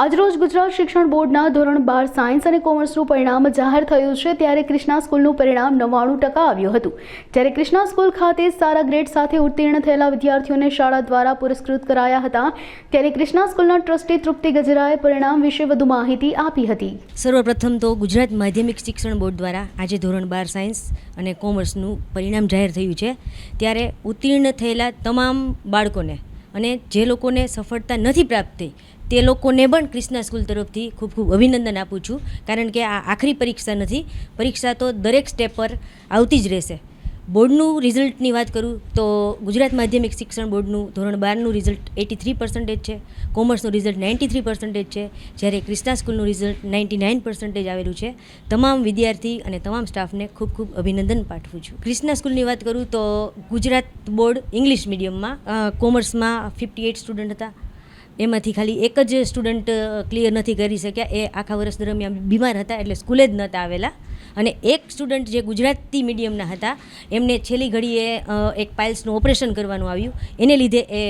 આજરોજ ગુજરાત શિક્ષણ બોર્ડના ધોરણ બાર સાયન્સ અને કોમર્સનું પરિણામ જાહેર થયું છે ત્યારે ક્રિષ્ના સ્કૂલનું પરિણામ નવ્વાણું ટકા આવ્યું હતું. જ્યારે ક્રિષ્ના સ્કૂલ ખાતે સારા ગ્રેડ સાથે ઉત્તીર્ણ થયેલા વિદ્યાર્થીઓને શાળા દ્વારા પુરસ્કૃત કરાયા હતા, ત્યારે ક્રિષ્ના સ્કૂલના ટ્રસ્ટી તૃપ્તિ ગજરાએ પરિણામ વિશે વધુ માહિતી આપી હતી. સર્વપ્રથમ તો ગુજરાત માધ્યમિક શિક્ષણ બોર્ડ દ્વારા આજે ધોરણ બાર સાયન્સ અને કોમર્સનું પરિણામ જાહેર થયું છે. ત્યારે ઉત્તીર્ણ થયેલા તમામ બાળકોને અને જે લોકોને સફળતા નથી પ્રાપ્ત થઈ, તે લોકોને પણ ક્રિષ્ના સ્કૂલ તરફથી ખૂબ ખૂબ અભિનંદન આપું છું. કારણ કે આ આખરી પરીક્ષા નથી, પરીક્ષા તો દરેક સ્ટેપ પર આવતી જ રહેશે. બોર્ડનું રિઝલ્ટની વાત કરું તો ગુજરાત માધ્યમિક શિક્ષણ બોર્ડનું ધોરણ બારનું રિઝલ્ટ એટી થ્રી પર્સન્ટેજ છે. કોમર્સનું રિઝલ્ટ નાઇન્ટી થ્રી પર્સન્ટેજ છે. જ્યારે ક્રિષ્ના સ્કૂલનું રિઝલ્ટ નાઇન્ટી નાઇન પર્સન્ટેજ આવેલું છે. તમામ વિદ્યાર્થી અને તમામ સ્ટાફને ખૂબ ખૂબ અભિનંદન પાઠવું છું. ક્રિષ્ના સ્કૂલની વાત કરું તો ગુજરાત બોર્ડ ઇંગ્લિશ મીડિયમમાં કોમર્સમાં ફિફ્ટી એઈટ સ્ટુડન્ટ હતા. એમાંથી ખાલી એક જ સ્ટુડન્ટ ક્લિયર નથી કરી શક્યા. એ આખા વર્ષ દરમિયાન બીમાર હતા એટલે સ્કૂલે જ નહોતા આવેલા. અને એક સ્ટુડન્ટ જે ગુજરાતી મીડિયમના હતા, એમને છેલ્લી ઘડીએ એક પાઇલ્સનું ઓપરેશન કરવાનું આવ્યું. એને લીધે એ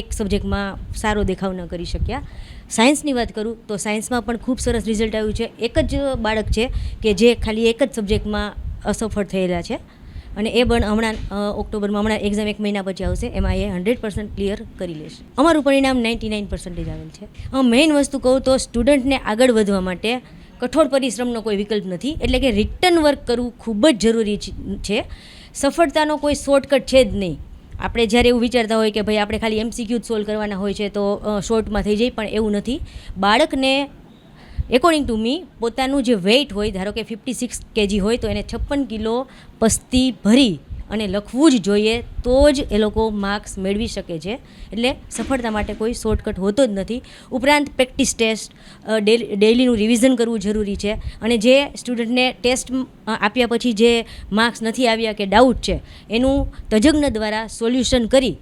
એક સબ્જેક્ટમાં સારો દેખાવ ન કરી શક્યા. સાયન્સની વાત કરું તો સાયન્સમાં પણ ખૂબ સરસ રિઝલ્ટ આવ્યું છે. એક જ બાળક છે કે જે ખાલી એક જ સબ્જેક્ટમાં અસફળ થયેલા છે. અને એ પણ હમણાં ઓક્ટોબરમાં, હમણાં એક્ઝામ એક મહિના પછી આવશે. એમાં એ હંડ્રેડ પર્સન્ટ ક્લિયર કરી લેશે. અમારું પરિણામ નાઇન્ટી નાઇન પર્સન્ટેજ આવેલ છે. મેઇન વસ્તુ કહું તો સ્ટુડન્ટને આગળ વધવા માટે કઠોર પરિશ્રમનો કોઈ વિકલ્પ નથી. એટલે કે રિટર્ન વર્ક કરવું ખૂબ જ જરૂરી છે- સફળતાનો કોઈ શોર્ટકટ છે જ નહીં. આપણે જ્યારે એવું વિચારતા હોય કે ભાઈ, આપણે ખાલી એમસીક્યુ સોલ્વ કરવાના હોય છે, તો શોર્ટમાં થઈ જાય, પણ એવું નથી. બાળકને એકોર્ડિંગ ટુ મી પોતાનું જે વેઇટ હોય, ધારો કે ફિફ્ટી સિક્સ કેજી હોય, તો એને છપ્પન કિલો પસ્તી ભરી અને લખવું જ જોઈએ તો જ એ લોકો માર્ક્સ મેળવી શકે છે. એટલે સફળતા માટે કોઈ શોર્ટકટ હોતો જ નથી. ઉપરાંત પ્રેક્ટિસ ટેસ્ટ ડેઇલીનું રિવિઝન કરવું જરૂરી છે. અને જે સ્ટુડન્ટને ટેસ્ટ આપ્યા પછી જે માર્ક્સ નથી આવ્યા કે ડાઉટ છે, એનું તજજ્ઞ દ્વારા સોલ્યુશન કરી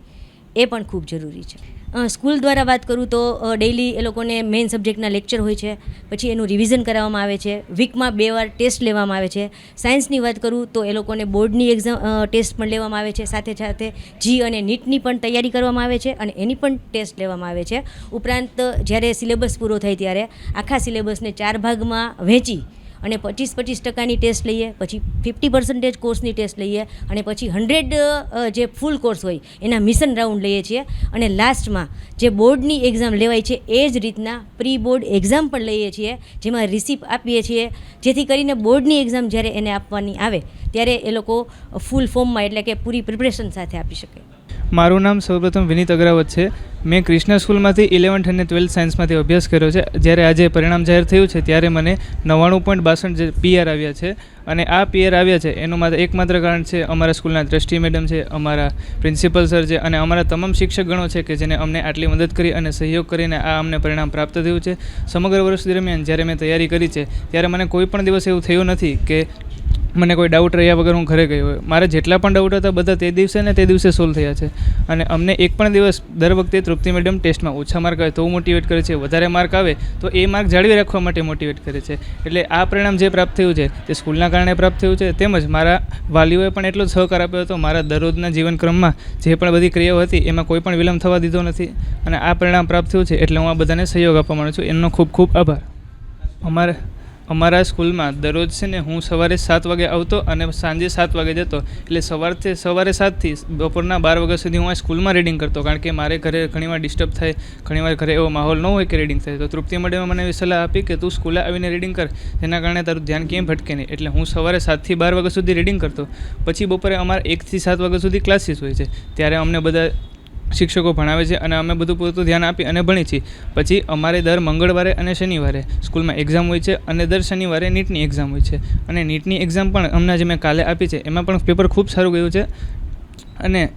એ પણ ખૂબ જરૂરી છે. સ્કૂલ દ્વારા વાત કરું તો ડેઈલી એ લોકોને મેઇન સબ્જેક્ટના લેક્ચર હોય છે, પછી એનું રિવિઝન કરાવવામાં આવે છે વીકમાં બે વાર ટેસ્ટ લેવામાં આવે છે. સાયન્સની વાત કરું તો એ લોકોને બોર્ડની એક્ઝામ ટેસ્ટ પણ લેવામાં આવે છે, સાથે સાથે જી અને નીટની પણ તૈયારી કરવામાં આવે છે અને એની પણ ટેસ્ટ લેવામાં આવે છે. ઉપરાંત, જ્યારે સિલેબસ પૂરો થાય ત્યારે આખા સિલેબસને ચાર ભાગમાં વહેંચી અને પચીસ પચીસ ટકાની ટેસ્ટ લઈએ, પછી ફિફ્ટી પર્સન્ટેજ કોર્સની ટેસ્ટ લઈએ અને પછી હંડ્રેડ જે ફૂલ કોર્સ હોય એના મિશન રાઉન્ડ લઈએ છીએ. અને લાસ્ટમાં જે બોર્ડની એક્ઝામ લેવાય છે એ જ રીતના પ્રી બોર્ડ એક્ઝામ પણ લઈએ છીએ, જેમાં રિસિપ્ટ આપીએ છીએ. જેથી કરીને બોર્ડની એક્ઝામ જ્યારે એને આપવાની આવે, ત્યારે એ લોકો ફૂલ ફોર્મમાં એટલે કે પૂરી પ્રિપરેશન સાથે આપી શકે. મારું નામ સૌપ્રથમ વિનીત અગ્રાવત છે. મેં ક્રિષ્ના સ્કૂલમાંથી ઇલેવન્થ અને ટ્વેલ્થ સાયન્સમાંથી અભ્યાસ કર્યો છે. જ્યારે આજે પરિણામ જાહેર થયું છે, ત્યારે મને નવ્વાણું પોઈન્ટ બાસઠ જે પીઆર આવ્યા છે અને આ પીઆર આવ્યા છે, એનું માત્ર એકમાત્ર કારણ છે, અમારા સ્કૂલના ટ્રસ્ટી મેડમ છે, અમારા પ્રિન્સિપલ સર છે અને અમારા તમામ શિક્ષકગણો છે કે જેને અમને આટલી મદદ કરી અને સહયોગ કરીને આ અમને પરિણામ પ્રાપ્ત થયું છે. સમગ્ર વર્ષ દરમિયાન જ્યારે મેં તૈયારી કરી છે, ત્યારે મને કોઈ પણ દિવસ એવું થયું નથી કે મને કોઈ ડાઉટ રહ્યા વગર હું ઘરે ગયો મારે જેટલા પણ ડાઉટ હતા બધા તે દિવસે ને તે દિવસે સોલ્વ થયા છે. અને અમને એક પણ દિવસ દર વખતે તૃપ્તિ મેડમ ટેસ્ટમાં ઓછા માર્ક આવે તો મોટિવેટ કરે છે. વધારે માર્ક આવે તો એ માર્ક જાળવી રાખવા માટે મોટિવેટ કરે છે. એટલે આ પરિણામ જે પ્રાપ્ત થયું છે તે સ્કૂલના કારણે પ્રાપ્ત થયું છે. તેમજ મારા વાલીઓએ પણ એટલો સહકાર આપ્યો હતો. મારા દરરોજના જીવનક્રમમાં જે પણ બધી ક્રિયાઓ હતી એમાં કોઈ પણ વિલંબ થવા દીધો નથી. અને આ પરિણામ પ્રાપ્ત થયું છે એટલે હું આ બધાને સહયોગ આપવા માંગુ છું. એમનો ખૂબ ખૂબ આભાર. અમારે અમારા સ્કૂલમાં દરરોજ છે ને હું સવારે સાત વાગે આવતો અને સાંજે સાત વાગે જતો. એટલે સવારથી, સવારે સાતથી બપોરના બાર વાગ્યા સુધી હું આ સ્કૂલમાં રીડિંગ કરતો. કારણ કે મારે ઘરે ઘણીવાર ડિસ્ટર્બ થાય, ઘણીવાર ઘરે એવો માહોલ ન હોય કે રીડિંગ થાય. તો તૃપ્તિ મેડમે મને એવી સલાહ આપી કે તું સ્કૂલે આવીને રીડિંગ કર. જેના કારણે તારું ધ્યાન ક્યાંય ભટકે નહીં. એટલે હું સવારે સાતથી બાર વાગ્યા સુધી રીડિંગ કરતો. પછી બપોરે અમારે એકથી સાત વાગ્યા સુધી ક્લાસીસ હોય છે. ત્યારે અમને બધા શિક્ષકો ભણાવે છે અને અમે બધું પૂરતું ધ્યાન આપી અને ભણીએ છીએ. પછી અમારે દર મંગળવારે અને શનિવારે સ્કૂલમાં એક્ઝામ હોય છે અને દર શનિવારે નીટની એક્ઝામ હોય છે. અને નીટની એક્ઝામ પણ હમણાં જે મેં કાલે આપી છે. એમાં પણ પેપર ખૂબ સારું ગયું છે. અને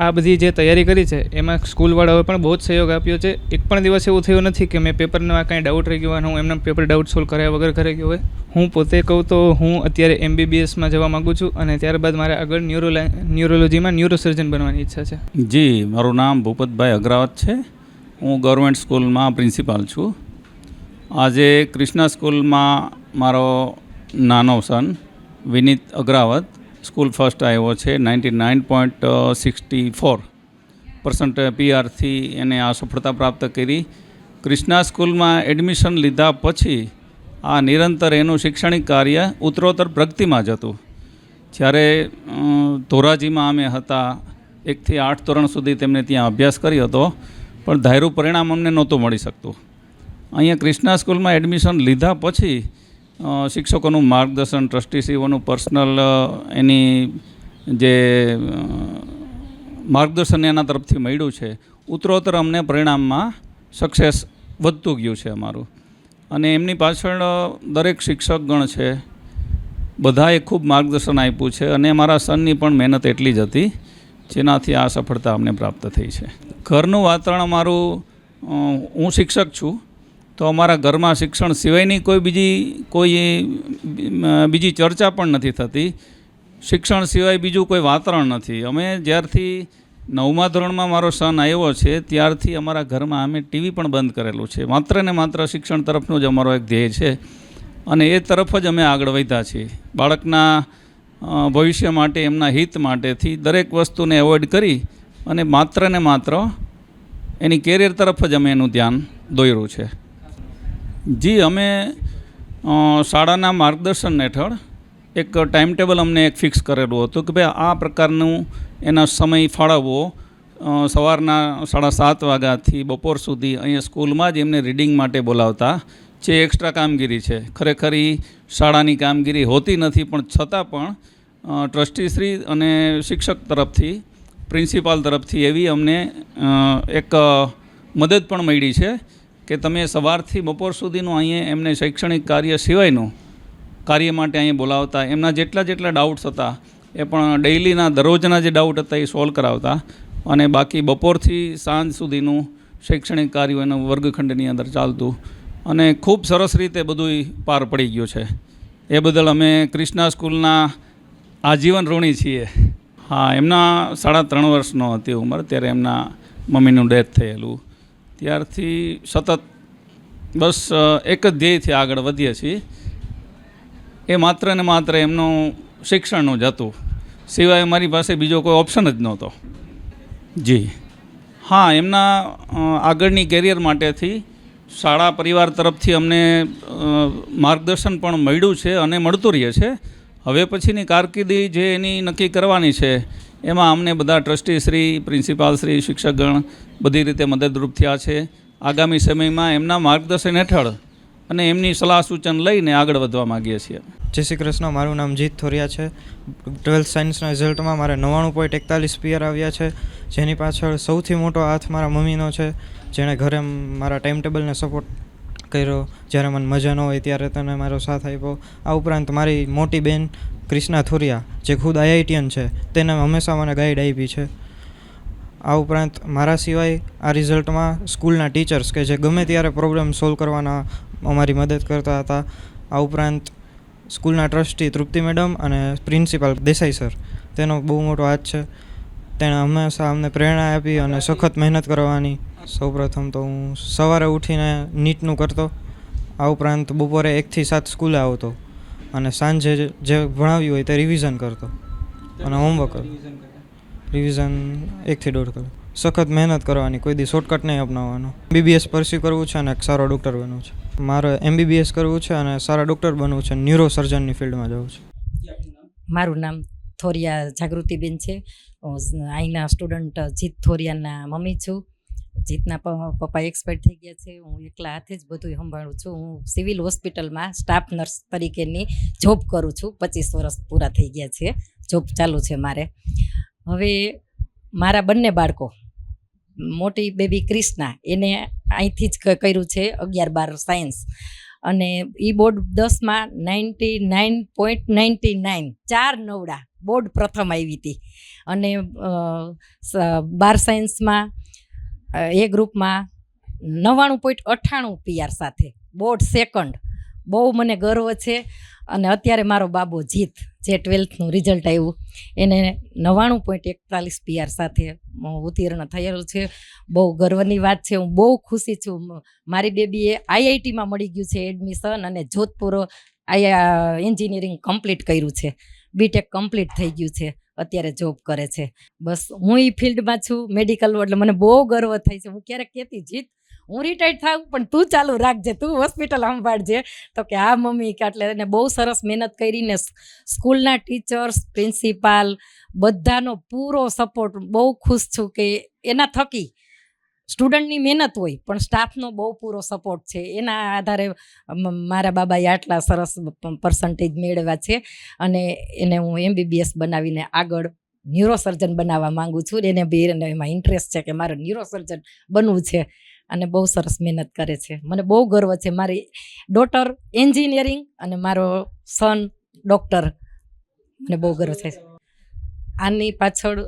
આ બધી જે તૈયારી કરી છે, એમાં સ્કૂલવાળાઓએ પણ બહુ જ સહયોગ આપ્યો છે. એક પણ દિવસ એવું થયું નથી કે મેં પેપરમાં કાંઈ ડાઉટ રહી ગયો અને હું એમના પેપર ડાઉટ સોલ્વ કર્યા વગર ઘરે ગયો હોય. હું પોતે કહું તો હું અત્યારે એમબીબીએસમાં જવા માગું છું અને ત્યારબાદ મારે આગળ ન્યુરો ન્યુરોલોજીમાં ન્યુરોસર્જન બનવાની ઈચ્છા છે. જી, મારું નામ ભૂપતભાઈ અગ્રાવત છે. હું ગવર્મેન્ટ સ્કૂલમાં પ્રિન્સિપાલ છું. આજે કૃષ્ણા સ્કૂલમાં મારો નાનો son Vineet Agravat school first આવ્યો છે, ninety nine point sixty four percent પીઆરથી એને આ સફળતા પ્રાપ્ત કરી. કૃષ્ણા સ્કૂલમાં એડમિશન લીધા પછી આ નિરંતર એનું શૈક્ષણિક કાર્ય ઉત્તરોત્તર પ્રગતિમાં જતું જ્યારે ધોરાજીમાં અમે હતા, એકથી આઠ ધોરણ સુધી તેમને ત્યાં અભ્યાસ કર્યો હતો, પણ ધાર્યું પરિણામ અમને નહોતું મળી શકતું. અહીંયા કૃષ્ણા સ્કૂલમાં એડમિશન લીધા પછી શિક્ષકોનું માર્ગદર્શન ટ્રસ્ટીશ્રીઓનું પર્સનલ એની જે માર્ગદર્શન એના તરફથી મળ્યું છે, ઉત્તરોત્તર અમને પરિણામમાં સક્સેસ વધતું ગયું છે અમારું. અને એમની પાછળ દરેક શિક્ષકગણ છે, બધાએ ખૂબ માર્ગદર્શન આપ્યું છે અને મારા સનની પણ મહેનત એટલી જ હતી, જેનાથી આ સફળતા અમને પ્રાપ્ત થઈ છે. ઘરનું વાતાવરણ અમારું હું શિક્ષક છું તો અમારા ઘરમાં શિક્ષણ સિવાયની કોઈ બીજી કોઈ બીજી ચર્ચા પણ નથી થતી. શિક્ષણ સિવાય બીજું કોઈ વાતાવરણ નથી. અમે જ્યારથી નવમા ધોરણમાં મારો સન આવ્યો છે, ત્યારથી અમારા ઘરમાં અમે ટીવી પણ બંધ કરેલું છે. માત્ર ને માત્ર શિક્ષણ તરફનો જ અમારો એક ધ્યેય છે. અને એ તરફ જ અમે આગળ વધ્યા છીએ. બાળકના ભવિષ્ય માટે, એમના હિત માટેથી દરેક વસ્તુને એવોઇડ કરી અને માત્ર ને માત્ર એની કેરિયર તરફ જ અમે એનું ધ્યાન દોર્યું છે. જી, અમે શાળાના માર્ગદર્શન હેઠળ એક ટાઈમ ટેબલ અમને એક ફિક્સ કરેલું હતું કે ભાઈ આ પ્રકારનું એના સમય ફાળવવો સવારના સાડા સાત વાગ્યાથી બપોર સુધી અહીંયા સ્કૂલમાં જ એમને રીડિંગ માટે બોલાવતા, જે એક્સ્ટ્રા કામગીરી છે. ખરેખર એ શાળાની કામગીરી હોતી નથી, પણ છતાં પણ ટ્રસ્ટીશ્રી અને શિક્ષક તરફથી, પ્રિન્સિપાલ તરફથી એવી અમને એક મદદ પણ મળી છે. કે તમે સવારથી બપોર સુધીનું અહીંયા એમને શૈક્ષણિક કાર્ય સિવાયનું કાર્ય માટે અહીંયા બોલાવતા, એમના જેટલા જેટલા ડાઉટ્સ હતા, એ પણ ડેઇલીના દરરોજના જે ડાઉટ હતા એ સોલ્વ કરાવતા અને બાકી બપોરથી સાંજ સુધીનું શૈક્ષણિક કાર્ય એનું વર્ગખંડની અંદર ચાલતું અને ખૂબ સરસ રીતે બધું પાર પડી ગયું છે. એ બદલ અમે ક્રિષ્ના સ્કૂલના આજીવન ઋણી છીએ. હા, એમના સાડા ત્રણ વર્ષનો હતી ઉંમર, ત્યારે એમના મમ્મીનું ડેથ થયેલું. ત્યારથી સતત બસ એક જ ધ્યેયથી આગળ વધીએ છીએ. એ માત્ર ને માત્ર એમનું શિક્ષણનું જ હતું. સિવાય મારી પાસે બીજો કોઈ ઓપ્શન જ નહોતો. જી. હા એમના આગળની કેરિયર માટેથી શાળા પરિવાર તરફથી અમને માર્ગદર્શન પણ મળ્યું છે અને મળતું રહે છે. હવે પછીની કારકિર્દી જે એની નક્કી કરવાની છે, એમાં અમને બધા ટ્રસ્ટીશ્રી પ્રિન્સિપાલશ્રી શિક્ષકગણ બધી રીતે મદદરૂપ થયા છે. આગામી સમયમાં એમના માર્ગદર્શન હેઠળ અને એમની સલાહ સૂચન લઈને આગળ વધવા માગીએ છીએ. જય શ્રી કૃષ્ણ. મારું નામ જીત થોરિયા છે. ટ્વેલ્થ સાયન્સના રિઝલ્ટમાં મારે નવ્વાણું પોઈન્ટ એકતાલીસ પિયર આવ્યા છે. જેની પાછળ સૌથી મોટો હાથ મારા મમ્મીનો છે, જેણે ઘરે મારા ટાઈમ ટેબલને સપોર્ટ કર્યો, જ્યારે મને મજા ન હોય ત્યારે તને મારો સાથ આપ્યો. આ ઉપરાંત મારી મોટી બેન ક્રિષ્ના થોરિયા, જે ખુદ આઈઆઈટીયન છે, તેને હંમેશા મને ગાઈડ આપી છે. આ ઉપરાંત મારા સિવાય આ રિઝલ્ટમાં સ્કૂલના ટીચર્સ કે જે ગમે ત્યારે પ્રોબ્લેમ સોલ્વ કરવાના અમારી મદદ કરતા હતા. આ ઉપરાંત સ્કૂલના ટ્રસ્ટી તૃપ્તિ મેડમ અને પ્રિન્સિપાલ દેસાઈ સર, તેનો બહુ મોટો હાથ છે. તેણે હંમેશા અમને પ્રેરણા આપી અને સખત મહેનત કરવાની. સૌપ્રથમ તો હું સવારે ઉઠીને નીટનું કરતો. આ ઉપરાંત બપોરે એકથી સાત સ્કૂલે આવતો અને સાંજે જે- ભણાવ્યું હોય તે રિવિઝન કરતો અને હોમવર્ક રિવિઝન એકથી દોઢ કલાક. સખત મહેનત કરવાની, કોઈ દી શોર્ટકટ નહીં અપનાવવાનો. એમબીબીએસ પરસ્યુ કરવું છે અને એક સારો ડૉક્ટર બનવું છે. મારે એમબીબીએસ કરવું છે અને સારા ડૉક્ટર બનવું છે ન્યુરો સર્જનની ફિલ્ડમાં જવું છે. મારું નામ થોરિયા જાગૃતિબેન છે. અહીંના સ્ટુડન્ટ જીત થોરિયાના મમ્મી છું. જીતના પપ્પા એક્સપાયર થઈ ગયા છે. હું એકલા હાથે જ બધું સંભાળું છું. હું સિવિલ હોસ્પિટલમાં સ્ટાફ નર્સ તરીકેની જોબ કરું છું. પચીસ વર્ષ પૂરા થઈ ગયા છે. જોબ ચાલુ છે મારે. હવે મારા બંને બાળકો, મોટી બેબી ક્રિષ્ના, એને અહીંથી જ કર્યું છે અગિયાર બાર સાયન્સ અને એ બોર્ડ દસમાં ninety nine point ninety nine ચાર નવડા બોર્ડ પ્રથમ આવી હતી અને બાર સાયન્સમાં એ ગ્રુપમાં નવ્વાણું પોઈન્ટ અઠ્ઠાણું પીઆર સાથે. Board second. બહુ મને ગર્વ છે અને અત્યારે મારો બાબો જીત, જે ટ્વેલ્થનું રિઝલ્ટ આવ્યું, એને નવ્વાણું પોઈન્ટ એકતાલીસ પીઆર સાથે ઉત્તીર્ણ થયેલું છે. બહુ ગર્વની વાત છે. હું બહુ ખુશી છું. મારી બેબીએ આઈઆઈટીમાં મળી ગયું છે એડમિશન અને જોધપુર આયા એન્જિનિયરિંગ કમ્પ્લીટ કર્યું છે. બીટેક કમ્પ્લીટ થઈ ગયું છે. અત્યારે જોબ કરે છે. બસ હું એ ફિલ્ડમાં છું મેડિકલ એટલે મને બહુ ગર્વ થાય છે. હું ક્યારેક કહેતી, જીત, હું રિટાયર્ડ થાઉં, પણ તું ચાલુ રાખજે, તું હોસ્પિટલ સંભાળજે. તો કે, હા, મમ્મી, કે એટલે એને બહુ સરસ મહેનત કરીને સ્કૂલના ટીચર્સ પ્રિન્સિપાલ બધાનો પૂરો સપોર્ટ બહુ ખુશ છું કે એના થકી સ્ટુડન્ટની મહેનત હોય, પણ સ્ટાફનો બહુ પૂરો સપોર્ટ છે. એના આધારે મારા બાબાએ આટલા સરસ પર્સન્ટેજ મેળવ્યા છે અને એને હું એમબીબીએસ બનાવીને આગળ ન્યુરોસર્જન બનાવવા માંગુ છું. એને બી એને એમાં ઇન્ટરેસ્ટ છે કે મારે ન્યુરોસર્જન બનવું છે અને બહુ સરસ મહેનત કરે છે. મને બહુ ગર્વ છે. મારી ડોટર એન્જિનિયરિંગ અને મારો સન ડૉક્ટર મને બહુ ગર્વ છે. આની પાછળ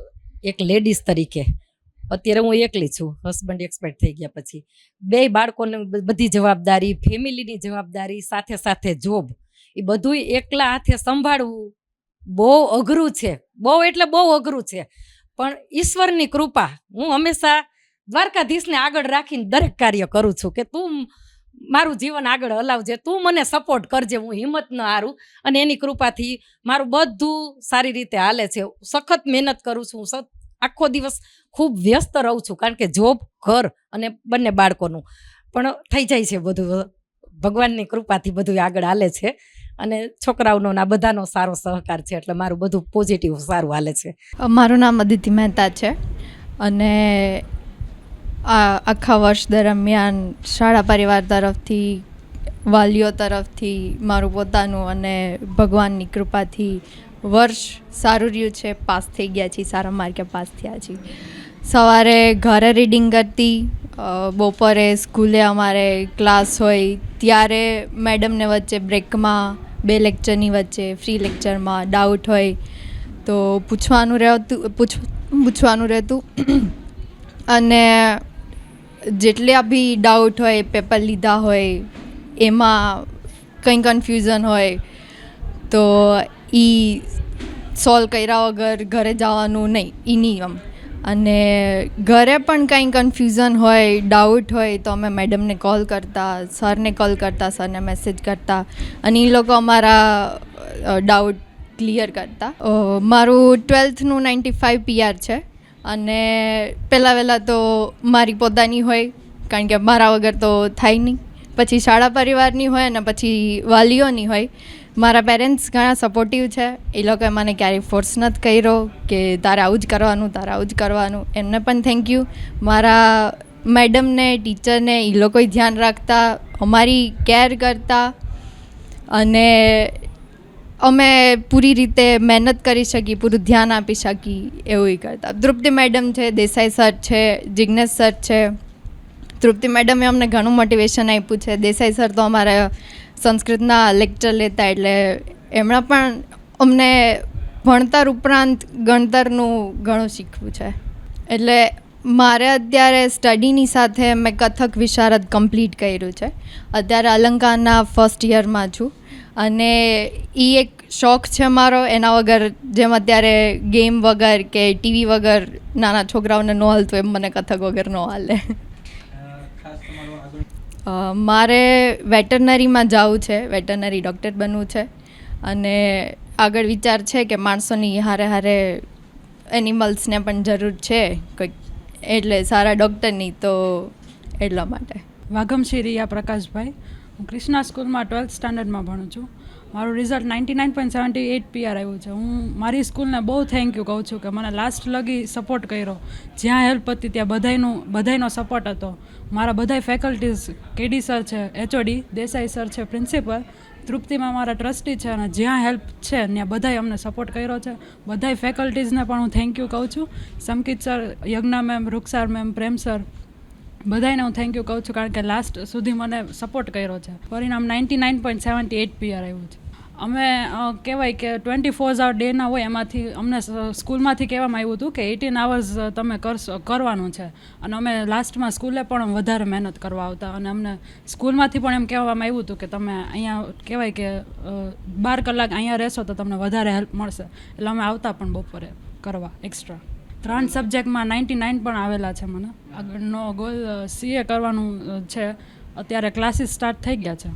એક લેડીઝ તરીકે અત્યારે હું એકલી છું હસબન્ડ એક્સપાયર થઈ ગયા પછી. બે બાળકોને બધી જવાબદારી, ફેમિલીની જવાબદારી, સાથે સાથે જોબ એ બધુંય એકલા હાથે સંભાળવું બહુ અઘરું છે. બહુ એટલે બહુ અઘરું છે. પણ ઈશ્વરની કૃપા, હું હંમેશા દ્વારકાધીશને આગળ રાખીને દરેક કાર્ય કરું છું કે તું મારું જીવન આગળ હલાવજે, તું મને સપોર્ટ કરજે, હું હિંમત ન હારું અને એની કૃપાથી મારું બધું સારી રીતે હાલે છે. સખત મહેનત કરું છું આખો દિવસ ખૂબ વ્યસ્ત રહું છું, કારણ કે જોબ ઘર અને બંને બાળકોનું. પણ થઈ જાય છે બધું. ભગવાનની કૃપાથી બધું આગળ હાલે છે અને છોકરાઓનો ના બધાનો સારો સહકાર છે, એટલે મારું બધું પોઝિટિવ સારું હાલે છે. મારું નામ અદિતિ મહેતા છે અને આ, આખા વર્ષ દરમિયાન શાળા પરિવાર તરફથી, વાલીઓ તરફથી મારું પોતાનું અને ભગવાનની કૃપાથી વર્ષ સારું રહ્યું છે, પાસ થઈ ગયા છીએ, સારા માર્કે પાસ થયા છીએ. સવારે ઘરે રીડિંગ કરતી બપોરે સ્કૂલે અમારે ક્લાસ હોય, ત્યારે મેડમને વચ્ચે બ્રેકમાં બે લેક્ચરની વચ્ચે ફ્રી લેક્ચરમાં ડાઉટ હોય, તો પૂછવાનું રહેતું, પૂછ, પૂછવાનું રહેતું. અને જેટલા બી ડાઉટ હોય પેપર લીધા હોય, એમાં કંઈ કન્ફ્યુઝન હોય, તો એ સોલ્વ કર્યા વગર ઘરે જવાનું નહીં એ નિયમ અને ઘરે પણ કંઈ કન્ફ્યુઝન હોય ડાઉટ હોય, તો અમે મેડમને કોલ કરતા સરને કોલ કરતા સરને મેસેજ કરતા. અને એ લોકો અમારા ડાઉટ ક્લિયર કરતા. મારું ટ્વેલ્થનું નાઇન્ટી ફાઇવ પીઆર છે. અને પહેલાં વહેલાં તો મારી પોતાની હોય, કારણ કે મારા વગર તો થાય નહીં. પછી શાળા પરિવારની હોય અને પછી વાલીઓની હોય. મારા પેરેન્ટ્સ ઘણા સપોર્ટિવ છે. એ લોકોએ મને ક્યારેય ફોર્સ નથી કર્યો કે તારે આવું જ કરવાનું, તારે આવું જ કરવાનું. એમને પણ થેન્ક યુ મારા મેડમને ટીચરને એ લોકોએ ધ્યાન રાખતા, અમારી કેર કરતા અને અમે પૂરી રીતે મહેનત કરી શકી પૂરું ધ્યાન આપી શકી એવું કરતા. તૃપ્તિ મેડમ છે, દેસાઈ સર છે જિજ્ઞેશ સર છે. તૃપ્તિ મેડમે અમને ઘણું મોટિવેશન આપ્યું છે. દેસાઈ સર તો અમારા સંસ્કૃતના લેક્ચર લેતા એટલે એમણે પણ અમને ભણતર ઉપરાંત ગણતરનું ઘણું શીખવું છે. એટલે મારે અત્યારે સ્ટડીની સાથે મેં કથક વિશારદ કમ્પ્લીટ કર્યું છે. અત્યારે અલંકારના ફર્સ્ટ યરમાં છું. અને એ એક શોખ છે મારો, એના વગર જેમ અત્યારે ગેમ વગર કે ટીવી વગર નાના છોકરાઓને ન હાલતું એમ મને કથક વગર ન હાલે. મારે વેટરનરીમાં જવું છે, વેટરનરી ડૉક્ટર બનવું છે. અને આગળ વિચાર છે કે માણસોની હારે હારે એનિમલ્સને પણ જરૂર છે કોઈક, એટલે સારા ડૉક્ટરની તો એટલા માટે. વાઘમ રિયા પ્રકાશભાઈ, હું ક્રિષ્ના સ્કૂલમાં ટ્વેલ્થ સ્ટાન્ડર્ડમાં ભણું છું. મારું result ninety nine point seventy eight PR આવ્યું છે. હું મારી સ્કૂલને બહુ થેન્ક યુ કહું છું કે મને લાસ્ટ લગી સપોર્ટ કર્યો. જ્યાં હેલ્પ હતી ત્યાં બધાયનું, બધાયનો સપોર્ટ હતો. મારા બધાય ફેકલ્ટીઝ કેડી સર છે એચઓડી દેસાઈ સર છે પ્રિન્સિપલ તૃપ્તિમાં મારા ટ્રસ્ટી છે અને જ્યાં હેલ્પ છે ત્યાં બધાય અમને સપોર્ટ કર્યો છે. બધાય ફેકલ્ટીઝને પણ હું થેન્ક યુ કહું છું. Sankit sir Yagna ma'am Ruksar ma'am Prem sir બધાને હું થેન્ક યુ કહું છું કારણ કે લાસ્ટ સુધી મને સપોર્ટ કર્યો છે. પરિણામ ninety nine point seventy eight PR આવ્યું છે. અમે કહેવાય કે ટ્વેન્ટી ફોર આવર ડેના હોય એમાંથી અમને સ્કૂલમાંથી કહેવામાં આવ્યું હતું કે એટીન આવર્સ તમે કરશો, કરવાનું છે. અને અમે લાસ્ટમાં સ્કૂલે પણ વધારે મહેનત કરવા આવતા. અને અમને સ્કૂલમાંથી પણ એમ કહેવામાં આવ્યું હતું કે તમે અહીંયા, કહેવાય કે બાર કલાક અહીંયા રહેશો તો તમને વધારે હેલ્પ મળશે. એટલે અમે આવતા પણ બપોરે કરવા એક્સ્ટ્રા ત્રણ સબ્જેક્ટમાં નાઇન્ટી નાઇન પણ આવેલા છે મને. આગળનો ગોલ સીએ કરવાનું છે. અત્યારે ક્લાસીસ સ્ટાર્ટ થઈ ગયા છે.